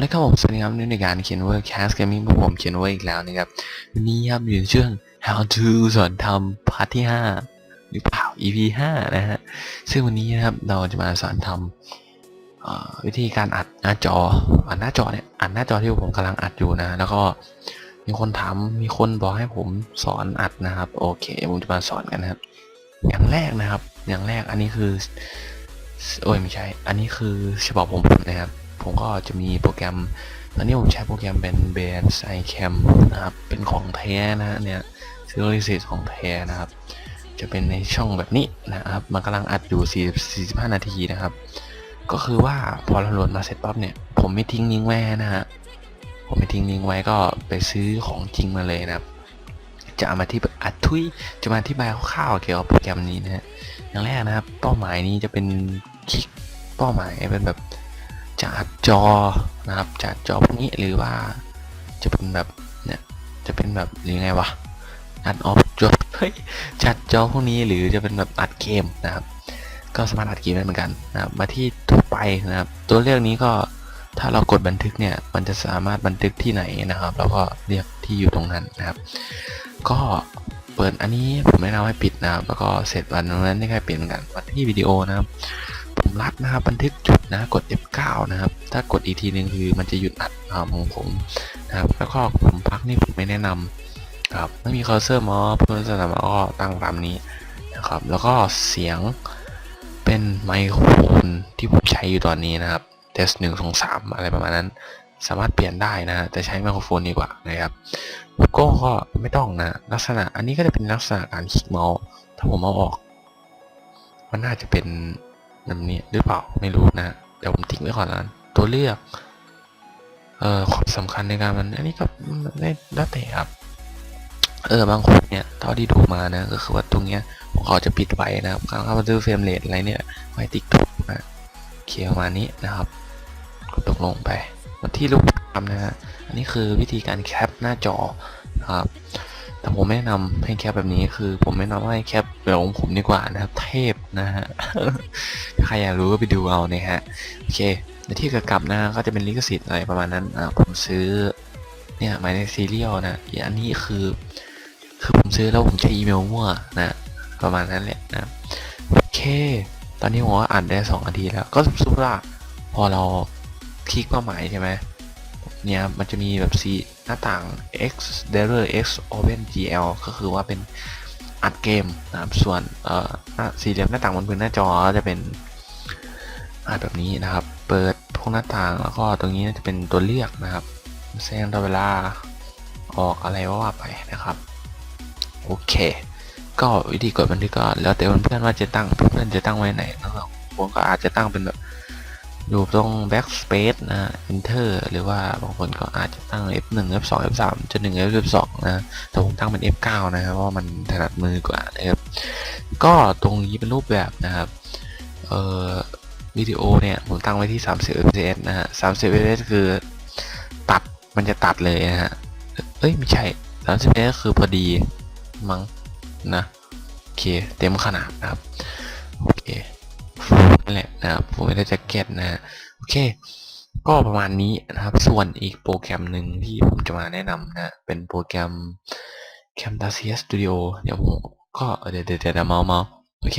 เลยครับผมสวัสดีครับนี่ในการเขียนเวอร์แคสเกมมิ่งพวกผมเขียนเวอร์อีกแล้วนะครับวันนี้ครับอยู่ในช่วง how to สอนทำพาร์ทที่ 5 หรือเปล่า EP 5 นะฮะซึ่งวันนี้นะครับเราจะมาสอนทำวิธีการอัดหน้าจออัดหน้าจอเนี่ยอัดหน้าจอที่ผมกำลังอัดอยู่นะ แล้วก็มีคนถามมีคนบอกให้ผมสอนอัดนะครับ โอเคผมจะมาสอนกันนะครับ อย่างแรกนะครับ อย่างแรกอันนี้คือโอ้ยไม่ใช่ อันนี้คือฉบับผมนะครับ ผมก็จะมีโปรแกรม ตอนนี้ผมใช้โปรแกรมเป็น b a n d i c a m นะครับ เป็นของแท้นะฮะเนี่ยซื้อลิขสิทธิ์ของแท้นะครับ จะเป็นในช่องแบบนี้นะครับ มันกำลังอัดอยู่4 45 นาทีนะครับ ก็คือว่าพอเราโหลดมาเสร็จปั๊บเนี่ย ผมไม่ทิ้งลิงก์ไว้นะฮะ ผมไม่ทิ้งลิงไว้ก็ไปซื้อของจริงมาเลยนะครับจะเอามาที่อัดทุยจะมาอธิบายคร่าวๆเกี่ยวกับโปรแกรมนี้นะฮะอย่างแรกนะครับ เป้าหมายนี้จะเป็นคลิกเป้าหมายเป็นแบบ จะอัดจอนะครับจะอัดจอพวกนี้หรือว่าจะเป็นแบบเนี่ยจะเป็นแบบหรือไงวะอัดออฟจอเฮ้ยจัดจอพวกนี้หรือจะเป็นแบบอัดเกมนะครับ ก็สามารถอัดเกมได้เหมือนกันนะครับมาที่ทั่วไปนะครับ ตัวเลือกนี้ก็ถ้าเรากดบันทึกเนี่ยมันจะสามารถบันทึกที่ไหนนะครับ แล้วก็เรียกที่อยู่ตรงนั้นนะครับ ก็เปิดอันนี้ผมแนะนำให้ปิดนะครับแล้วก็เสร็จวันนั้นได้แค่เปลี่ยนเหมือนกันมาที่วิดีโอนะครับ มรัดนะครับบันทึกจุดนะกด F9 นะครับ ถ้ากดอีกทีนึงคือมันจะหยุดอัดของผมนะครับแล้วก็ผมพักนี่ผมไม่แนะนำครับไม่มีเคอร์เซอร์มอเพื่อนสนามก็ตั้งตามนี้นะครับ แล้วก็เสียงเป็นไมโครโฟนที่ผมใช้อยู่ตอนนี้นะครับเทสหนึ่งสองสามอะไรประมาณนั้น สามารถเปลี่ยนได้นะแต่ใช้ไมโครโฟนดีกว่านะครับโลโก้ก็ไม่ต้องนะลักษณะอันนี้ก็จะเป็นลักษณะการคลิกเมาส์ถ้าผมเอาออกมันน่าจะเป็น แบบนี้หรือเปล่าไม่รู้นะเดี๋ยวผมทิ้งไว้ก่อนนะตัวเลือกเอ่อความสำคัญในการมันอันนี้ก็มันได้แล้วแต่ครับเออบางคนเนี่ยเท่าที่ดูมานะก็คือว่าตรงเนี้ยผมขอจะปิดไว้นะครับการเข้ามาดูเฟรมเรทอะไรเนี่ยไว้ติ๊กถูกนะเคลียร์ประมาณนี้นะครับกดตกลงไปมาที่รูปภานะฮะอันนี้คือวิธีการแคปหน้าจอนะครับ แต่ผมแนะนำให้แคปแบบนี้คือผมแนะนำให้แคปแบบของผมดีกว่านะครับ เทพนะฮะใครอยากรู้ก็ไปดูเอาเนะฮะโอเคในที่กำกับนะก็จะเป็นลิขสิทธิ์อะไรประมาณนั้นอ่าผมซื้อเนี่ยหมายในซีเรียลนะอันนี้คือคือผมซื้อแล้วผมใช้อีเมลมั่วนะประมาณนั้นแหละนะโอเค ตอนนี้ผมก็อ่านได้สองนาทีแล้วก็สมมติว่าพอเราคลิกเป้าหมายใช่ไหมเนี่ยมันจะมีแบบสี น้าต่าง X d e r e r X Open GL ก็คือว่าเป็นอัดเกมนะครับส่วนเอ่อสี่เหลี่ยมหน้าต่างบนพื้นหน้าจอจะเป็นอัดแบบนี้นะครับ เปิดพวกหน้าต่างแล้วก็ตรงนี้จะเป็นตัวเลือกนะครับแสดงต่อเวลาออกอะไรว่าว่าไปนะครับ โอเค ก็วิธีกดบันทึกก็แล้วแต่เพื่อนๆว่าจะตั้งเพื่อนๆจะตั้งไว้ไหนนะครับผมก็อาจจะตั้งเป็นแบบ อยู่ตรง backspace นะ enter หรือว่าบางคนก็อาจจะตั้ง F1 F2 F3 จนถึง F12 นะแต่ผมตั้งเป็น F9 นะครับ เพราะมันถนัดมือกว่านะครับ ก็ตรงนี้เป็นรูปแบบนะครับ เอ่อวิดีโอเนี่ย ผมตั้งไว้ที่ 30 fps นะฮะ 30 fps คือตัด มันจะตัดเลยนะฮะ เอ้ย ไม่ใช่ 30 fps คือพอดีมั้งนะ โอเค เต็มขนาดนะครับ โอเค นะครับผมไม่ได้แจ็คเก็ตนะฮะโอเค ก็ประมาณนี้นะครับ ส่วนอีกโปรแกรมหนึ่งที่ผมจะมาแนะนำนะเป็นโปรแกรม Camtasia Studio เดี๋ยวผมก็เดี๋ยวเดี๋ยวเดี๋ยวเมาเมาโอเค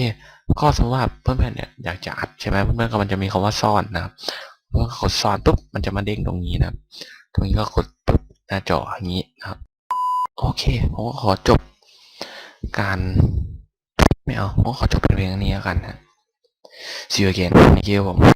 ก็สมมติว่าเพื่อนๆเนี่ยอยากจะอัดใช่ไหมเพื่อนๆก็มันจะมีคำว่าซ่อนนะครับเมื่อกดซ่อนปุ๊บมันจะมาเด้งตรงนี้นะครับ ตรงนี้ก็กดปุ๊บหน้าจออย่างนี้นะครับ โอเคผมก็ขอจบการ ไม่เอาผมก็ขอจบเป็นเพลงนี้แล้วกันนะ See you again. Thank you